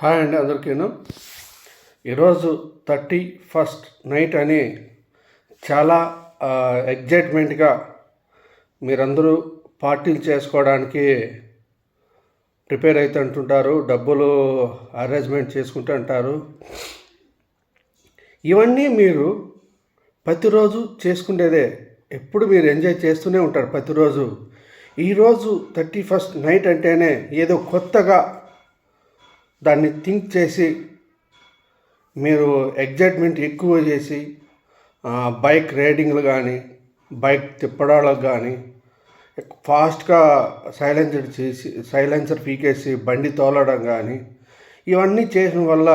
Hi అండి అందరికీను. ఈరోజు thirty first night అని చాలా ఎగ్జైట్మెంట్గా మీరందరూ పార్టీలు చేసుకోవడానికి ప్రిపేర్ అవుతుంటుంటారు డబ్బులు అరేంజ్మెంట్ చేసుకుంటూ అంటారు. ఇవన్నీ మీరు ప్రతిరోజు చేసుకునేదే ఎప్పుడు మీరు ఎంజాయ్ చేస్తూనే ఉంటారు ప్రతిరోజు. ఈరోజు థర్టీ ఫస్ట్ నైట్ అంటేనే ఏదో కొత్తగా దాన్ని థింక్ చేసి మీరు ఎగ్జైట్మెంట్ ఎక్కువ చేసి బైక్ రైడింగ్లు కానీ బైక్ తిప్పడాలకు కానీ ఫాస్ట్గా సైలెన్సర్ చేసి సైలెన్సర్ పీకేసి బండి తోలడం కానీ ఇవన్నీ చేసిన వల్ల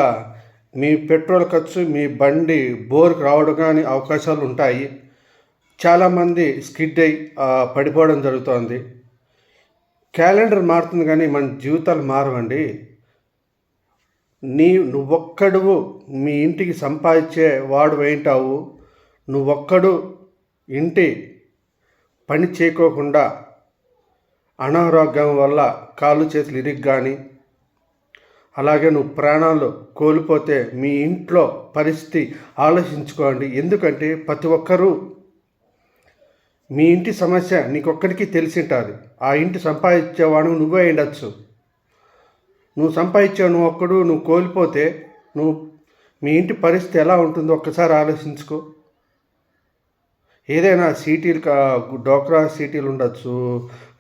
మీ పెట్రోల్ ఖర్చు మీ బండి బోర్కి రావడం కానీ అవకాశాలు ఉంటాయి. చాలామంది స్కిడ్ అయి పడిపోవడం జరుగుతోంది. క్యాలెండర్ మారుతుంది కానీ మన జీవితాలు మారవండి. నీ నువ్వొక్కడువు మీ ఇంటికి సంపాదించే వాడు ఏంటావు నువ్వొక్కడు ఇంటి పని చేయకోకుండా అనారోగ్యం వల్ల కాళ్ళు చేతులు ఇరిగి కానీ అలాగే నువ్వు ప్రాణాలు కోల్పోతే మీ ఇంట్లో పరిస్థితి ఆలోచించుకోండి. ఎందుకంటే ప్రతి ఒక్కరూ మీ ఇంటి సమస్య నీకొక్కడికి తెలిసి ఆ ఇంటి సంపాదించేవాడు నువ్వే ఉండొచ్చు నువ్వు సంపాదించావు నువ్వు ఒక్కడు నువ్వు కోల్పోతే నువ్వు మీ ఇంటి పరిస్థితి ఎలా ఉంటుందో ఒక్కసారి ఆలోచించుకో. ఏదైనా సీటీలు కా డోక్రా సీటీలు ఉండొచ్చు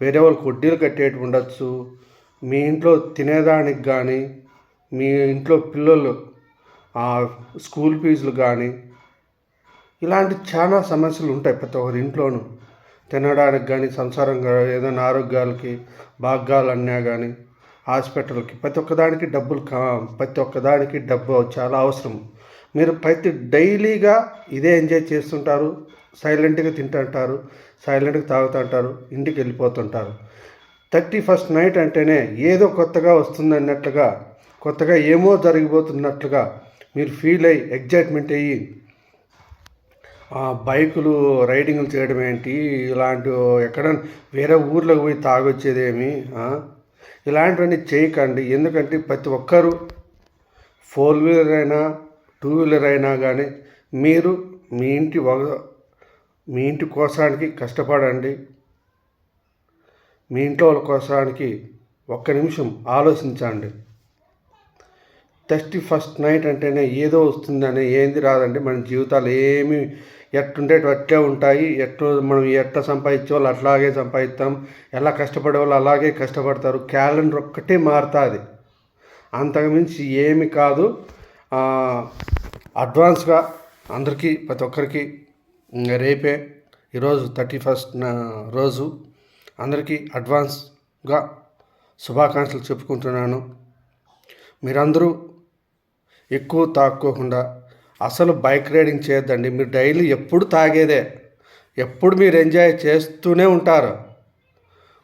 వేరే వాళ్ళకి వడ్డీలు కట్టేటి ఉండొచ్చు. మీ ఇంట్లో తినేదానికి కానీ మీ ఇంట్లో పిల్లలు ఆ, స్కూల్ ఫీజులు కానీ ఇలాంటి చాలా సమస్యలు ఉంటాయి ప్రతి ఒక్కరి ఇంట్లోనూ. తినడానికి కానీ సంసారం కానీ ఏదైనా ఆరోగ్యాలకి భాగ్యాలు కానీ హాస్పిటల్కి. ప్రతి ఒక్కదానికి డబ్బులు కా ప్రతి ఒక్కదానికి డబ్బు చాలా అవసరం. మీరు ప్రతి డైలీగా ఇదే ఎంజాయ్ చేస్తుంటారు సైలెంట్గా తింటుంటారు సైలెంట్గా తాగుతుంటారు ఇంటికి వెళ్ళిపోతుంటారు. థర్టీ ఫస్ట్ నైట్ అంటేనే ఏదో కొత్తగా వస్తుంది అన్నట్లుగా కొత్తగా ఏమో జరిగిపోతున్నట్లుగా మీరు ఫీల్ అయ్యి ఎగ్జైట్మెంట్ అయ్యి బైకులు రైడింగ్లు చేయడం ఏంటి ఇలాంటి ఎక్కడ వేరే ఊర్లోకి పోయి తాగొచ్చేదేమి ఇలాంటివన్నీ చేయకండి. ఎందుకంటే ప్రతి ఒక్కరూ ఫోర్ వీలర్ అయినా టూ వీలర్ అయినా కానీ మీరు మీ ఇంటి ఒక మీ ఇంటి కోసానికి కష్టపడండి. మీ ఇంట్లో వాళ్ళ కోసానికి ఒక్క నిమిషం ఆలోచించండి. థర్టీ ఫస్ట్ నైట్ అంటేనే ఏదో వస్తుందని ఏంది రాదండి. మన జీవితాలు ఏమి ఎట్టుండేటి అట్లే ఉంటాయి. ఎట్టు మనం ఎట్లా సంపాదించే వాళ్ళు అట్లాగే సంపాదిస్తాం ఎలా కష్టపడే వాళ్ళు అలాగే కష్టపడతారు. క్యాలెండర్ ఒక్కటే మారుతుంది. అంతకుమించి ఏమి కాదు. అడ్వాన్స్గా అందరికీ ప్రతి ఒక్కరికి రేపే ఈరోజు థర్టీ ఫస్ట్ రోజు అందరికీ అడ్వాన్స్గా శుభాకాంక్షలు చెప్పుకుంటున్నాను. మీరందరూ ఎక్కువ తాక్కోకుండా అసలు బైక్ రైడింగ్ చేయొద్దండి. మీరు డైలీ ఎప్పుడు తాగేదే ఎప్పుడు మీరు ఎంజాయ్ చేస్తూనే ఉంటారు.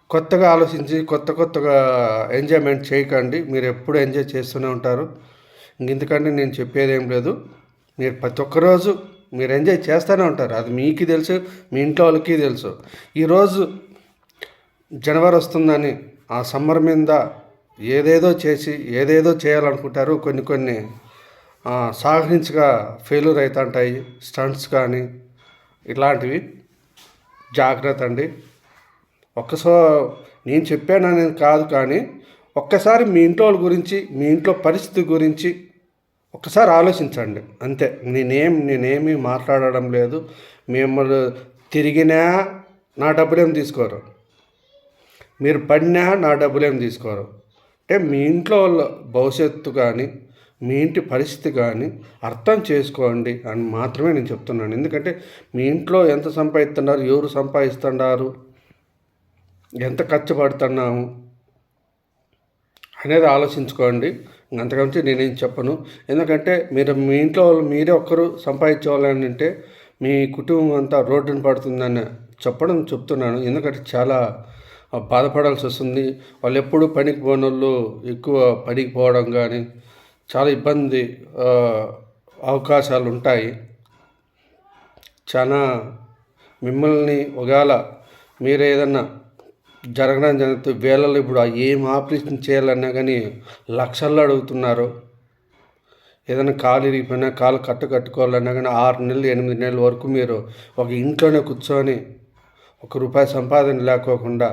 కొత్తగా ఆలోచించి కొత్త కొత్తగా ఎంజాయ్మెంట్ చేయకండి. మీరు ఎప్పుడు ఎంజాయ్ చేస్తూనే ఉంటారు. ఇందుకంటే నేను చెప్పేది ఏం లేదు. మీరు ప్రతి ఒక్కరోజు మీరు ఎంజాయ్ చేస్తూనే ఉంటారు. అది మీకు తెలుసు మీ ఇంట్లో వాళ్ళకి తెలుసు. ఈరోజు జనవరి వస్తుందని ఆ సమ్మర్ మీద ఏదేదో చేసి ఏదేదో చేయాలనుకుంటారు కొన్ని కొన్ని సాహసించగా ఫెయిల్యూర్ అవుతుంటాయి స్టంట్స్ కానీ ఇలాంటివి జాగ్రత్త అండి. ఒక్కసో నేను చెప్పాను అనేది కాదు కానీ ఒక్కసారి మీ ఇంట్లో వాళ్ళ గురించి మీ ఇంట్లో పరిస్థితి గురించి ఒక్కసారి ఆలోచించండి. అంతే. నేనేం నేనేమి మాట్లాడడం లేదు. మిమ్మల్ని తిరిగినా నా డబ్బులేం తీసుకోరు. మీరు పడినా నా డబ్బులేం తీసుకోరు. అంటే మీ ఇంట్లో వాళ్ళ భవిష్యత్తు కానీ మీ ఇంటి పరిస్థితి కానీ అర్థం చేసుకోండి అని మాత్రమే నేను చెప్తున్నాను. ఎందుకంటే మీ ఇంట్లో ఎంత సంపాదిస్తున్నారు ఎవరు సంపాదిస్తున్నారు ఎంత ఖర్చు పడుతున్నాము అనేది ఆలోచించుకోండి. అంతకంటే నేనేం చెప్పను. ఎందుకంటే మీరు మీ ఇంట్లో వాళ్ళు మీరే ఒక్కరు సంపాదించేవాళ్ళని అంటే మీ కుటుంబం అంతా రోడ్డును పడుతుందని చెప్పడం చెప్తున్నాను. ఎందుకంటే చాలా బాధపడాల్సి వస్తుంది. వాళ్ళు ఎప్పుడు పనికి పోనోళ్ళు వాళ్ళు ఎక్కువ పనికి పోవడం కానీ చాలా ఇబ్బంది అవకాశాలు ఉంటాయి చాలా మిమ్మల్ని ఒకవేళ మీరు ఏదన్నా జరగడం జరుగుతుంది వేళల్లో ఇప్పుడు ఏం ఆపరేషన్ చేయాలన్నా కానీ లక్షల్లో అడుగుతున్నారు. ఏదైనా కాలు ఇరిగిపోయినా కాలు కట్టు కట్టుకోవాలన్నా కానీ ఆరు నెలలు ఎనిమిది నెలల వరకు మీరు ఒక ఇంట్లోనే కూర్చొని ఒక రూపాయి సంపాదన లేకోకుండా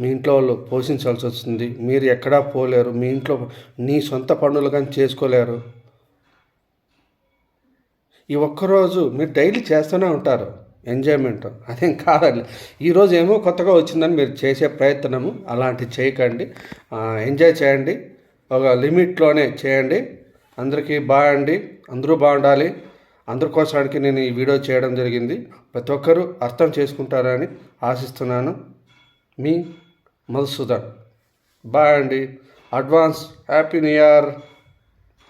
మీ ఇంట్లో వాళ్ళు పోషించాల్సి వస్తుంది. మీరు ఎక్కడా పోలేరు. మీ ఇంట్లో నీ సొంత పనులు కానీ చేసుకోలేరు. ఈ ఒక్కరోజు మీరు డైలీ చేస్తూనే ఉంటారు. ఎంజాయ్మెంట్. అదేం కాదండి. ఈరోజు ఏమో కొత్తగా వచ్చిందని మీరు చేసే ప్రయత్నము అలాంటివి చేయకండి. ఎంజాయ్ చేయండి. ఒక లిమిట్లోనే చేయండి. అందరికీ బాగండి అందరూ బాగుండాలి. అందరి కోసానికి నేను ఈ వీడియో చేయడం జరిగింది. ప్రతి ఒక్కరూ అర్థం చేసుకుంటారని ఆశిస్తున్నాను. మీ మధుసూదన్. బాయ్ అండి. Advance happy new year.